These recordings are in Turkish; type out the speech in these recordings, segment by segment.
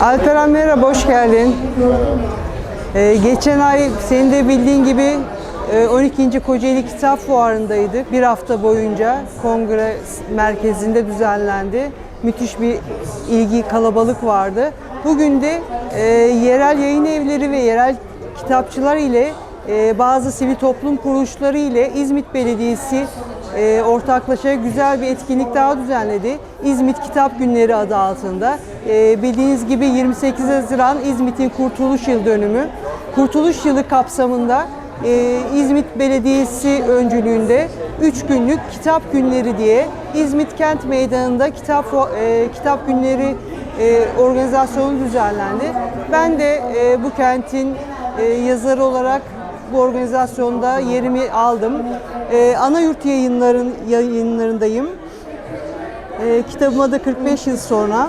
Alperen merhaba, hoş geldin. Ee, geçen ay senin de bildiğin gibi e, 12. Kocaeli Kitap Fuarı'ndaydık. Bir hafta boyunca kongre merkezinde düzenlendi. Müthiş bir ilgi, kalabalık vardı. Bugün de e, yerel yayın evleri ve yerel kitapçılar ile e, bazı sivil toplum kuruluşları ile İzmit Belediyesi e, ortaklaşa güzel bir etkinlik daha düzenledi. İzmit Kitap Günleri adı altında. E, bildiğiniz gibi 28 Haziran İzmit'in Kurtuluş Yıl dönümü. Kurtuluş Yılı kapsamında e, İzmit Belediyesi öncülüğünde 3 günlük kitap günleri diye İzmit Kent Meydanı'nda kitap e, kitap günleri e, organizasyonu düzenlendi. Ben de e, bu kentin e, yazarı olarak bu organizasyonda yerimi aldım. Ee, ana yurt yayınların yayınlarındayım. Ee, kitabım adı 45 yıl sonra.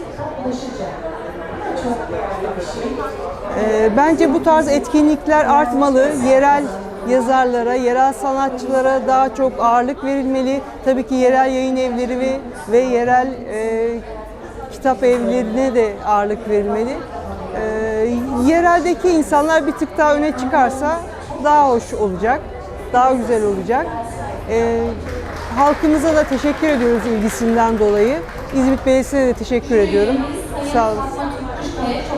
Ee, bence bu tarz etkinlikler artmalı. Yerel yazarlara, yerel sanatçılara daha çok ağırlık verilmeli. Tabii ki yerel yayın evleri ve, ve yerel e, kitap evlerine de ağırlık verilmeli. Ee, yereldeki insanlar bir tık daha öne çıkarsa daha hoş olacak, daha güzel olacak. Ee, halkımıza da teşekkür ediyoruz ilgisinden dolayı. İzmit Belediyesi'ne de teşekkür ediyorum. Sağ olun.